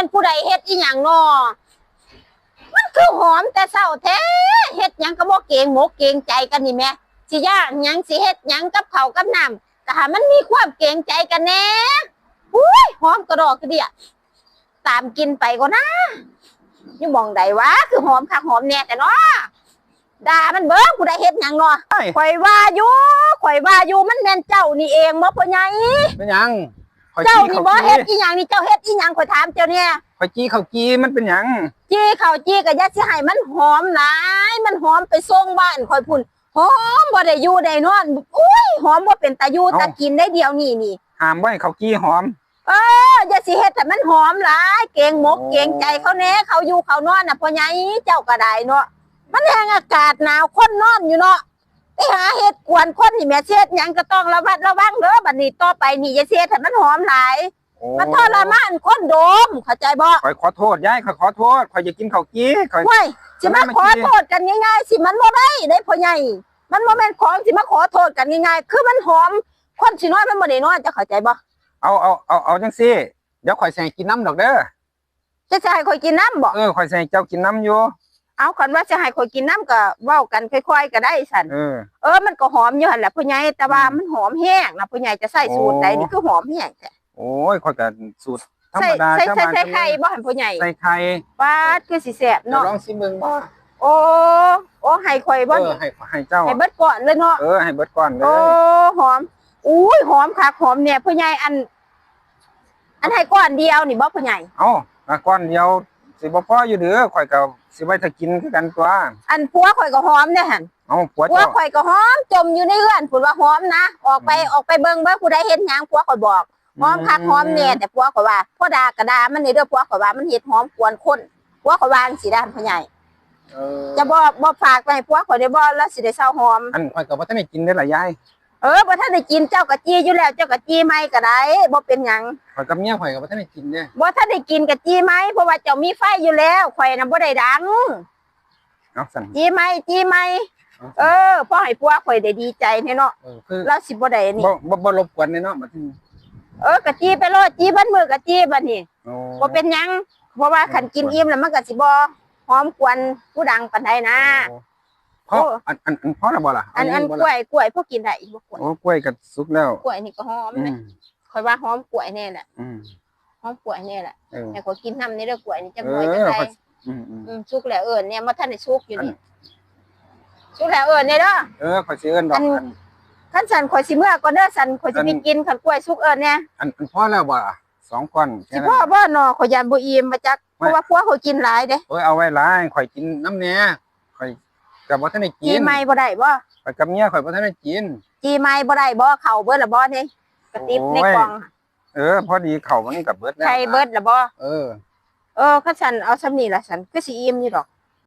ม่นผู้ใดเฮ็ดอีหยังน้อมันคือหอมแต่เศร้าแท้เฮ็ดหยังก็บ่เกรงหมกเกรงใจกันนี่แหม่สิย่างหยังสิเฮ็ดหยังกับเขาวกับน้ำก็ให้มันมีความเกรงใจกันแน่อุ้ยหอมกระดอกกระเดียตามกินไปก็นะอยู่หมองใดวะคือหอมคักหอมแน่แต่เนาะด่ามันเบิ่งผู้ใดเฮ็ดหยังเนาะไอ้ข่อยว่าอยู่ข่อยว่าอยู่มันแม่นเจ้านี่เองบ่พ่อใหญ่เป็นหยังข่อย เจ้าจี้นี่ข้าวบ่เฮ็ดจี้อีหยังนี่เจ้าเฮ็ดอีหยังข่อยถามเจ้าเนี่ยข่อยจี้ข้าวจี้มันเป็นหยังจี้ข้าวจี้ก็อย่าสิให้มันหอมหลายมันหอมไปส่งบ้านข่อยพุ่นหอมบ่ได้อยู่ได้นอนอุ้ยหอมบ่เป็นตาอยู่ตากินได้เดียวนี่นี่ห้ามไว้ข้าวจี้หอม เอออย่าสิเฮ็ดให้มันหอมหลายเกรงหมกโอ้เกรงใจเขาแน่เขาอยู่เขานอนน่ะพ่อใหญ่เจ้าก็ได้เนาะมันแฮงอากาศหนาวคนนอนอยู่เนาะ ไปหาเฮ็ดกวนคนนี่แม่เฮ็ดหยังก็ต้องระมัดระวังเด้อบัดนี้ต่อไปนี่อย่าสิเฮ็ดให้มันหอมหลายโอ้มันทรมานคนโดมเข้าใจบ่ข่อยขอโทษยายข่อยขอโทษข่อยจะกินข้าวจี้ข่อยเว้ยสิมามันขอมันโทษกันง่ายๆสิมันบ่ได้ได้พ่อใหญ่ มันบ่แม่นของสิมาขอโทษกันง่ายๆคือมันหอมคนสิน้อยมันบ่ได้น้อยจะเข้าใจบ่เอาเอาเอาเอาจังซี่เดี๋ยวข่อยใส่กินน้ำดอกเด้อจะสิให้ข่อยกินน้ำบ่ เออข่อยใส่เจ้ากินน้ำอยู่ เอาคันว่าสิให้ข่อยกินน้ำก็เว้ากันค่อยๆก็ได้สั่นเออ เออมันก็หอมอยู่หั่นแหละพ่อใหญ่แต่ว่ามันหอมแห้งนะพ่อใหญ่จะใส่สูตรใดโอ้นี่คือหอมแห้งแท้โอ้ยข่อยก็สูตรธรรใส่มดาใส่ชาวใส่บ้านใส่ไข่บ่หั่นพ่อใหญ่ใส่ไข่ปาดคือสิแซ่บเดี๋ยวเนาะลองชิมเบิ่งบ่โอ้โอ้ให้ข่อยบ่เออให้ให้เจ้า ให้เบิดก่อนเลยเนาะ เออให้เบิดก่อนเลโอ้ยหอม อุ้ยหอมคักหอมเนี่ยพ่อใหญ่อัน อันให้ก้อนเดียวนี่บ่พ่อใหญ่ เอาอะก้อนเดียว สิบ่พออยู่เด้อข่อยก็สิไว้ถ้ากินคือกันตัวอันผัวข่อยก็หอมเนี่ยหั่นเอาผัวผัวเจ้าข่อยก็หอม จมอยู่ในเรือนพูดว่าหอมนะออกไปออกไปเบิ่งเบิ่งผู้ใดเห็นหยังผัวข่อยบอกหอมคักหอมเนี่ยแต่ผัวข่อยว่าพ่อดากระดามันนี่เด้อผัวข่อยว่ามันเฮ็ดหอมกวนคนผัวข่อยว่าจังซี่ด้านพ่อใหญ่เออจะบ่บ่ฝากไปให้ผัวข่อยได้บ่แล้วสิได้เซาหอมอันข่อยก็บ่ทันได้กินได้อล่ะยาย เออบ่ทันได้กินเจ้าก็จี้อยู่แล้ว เจ้าก็จี้ไหม่ก็ได้บ่เป็นหยังข่อยกับเมียข่อยก็บ่ทันได้กินเด้อบ่ทันได้กินก็จี้ไหมเพราะว่าเจ้ามีไฟอยู่แล้วข่อยน่ะบ่ได้ดัง เอาสั่นจี้ไหมจี้ไหมเออพ่อให้ผัวข่อยได้ดีใจแน่เนาะเออคือแล้วสิบ่ได้นี่บ่บ่บ่รบกวนเลยเนาะบัดนี้เออกะจี้ไปโลดจี้บัดมือกะจี้บัดนี้โอ้บ่เป็นหยังเพราะว่าคันกินอิ่มแล้วมันก็สิบ่หอมกวนผู้ดังปานใดนะ โอ้ พ่ออันอันอันพ่อละบ่ล่ะอันอันบ่กล้ล่ะวยกล้วยพวกกินได้อีกบ่กล้วยโอ้กล้วยก็สุกแล้วกล้วยนี่ก็หอมอืเลยมข่อยว่าหอมกล้วยแน่แหละอืมหอมกล้วยแน่แหละเออแต่ข่อยกินน้ำในเด้อกล้วยนี่จังเอหน่อยจังอไดข่อยอืมอืม อืมสุกแล้วเอิ้นเนี่ยบ่ทันได้สุกอยู่นี่สุกแล้วเอิ้นเนี่ยเด้อ เออข่อยสิเอิ้นดอกอัน อันคันสันข่อยสิเมื่อก่อนเด้อสันข่อยสิอันไปกินขันกล้วยสุกเอิญเนี่ยอันอันพ่อแล้วบ่ล่ะสองก้อนสิแค่นั้น พ่อบ่นอข่อยยันบ่อิ่มมาจักเพไม่ ราะว่าพวกข่อยกินหลายเด้โอ้ยเอาไว้หลายข่อยกินน้ำแหน่ข่อย ก็บ่ทันได้กิจีนไม้บ่ได้บ่ข่อยกับเมียข่อยบ่ทันได้กิน จีไม้บ่ได้บ่เข้าเบิดละบ่นี่กระติบในโอ้ยกล่องเออ พอดีเข้าวมันก็เบิดแล้วไข่เบิดละบ่เออ เออคันสันเอาซำนี้ล่ะสันคือสิอิ่มอยู่ดอก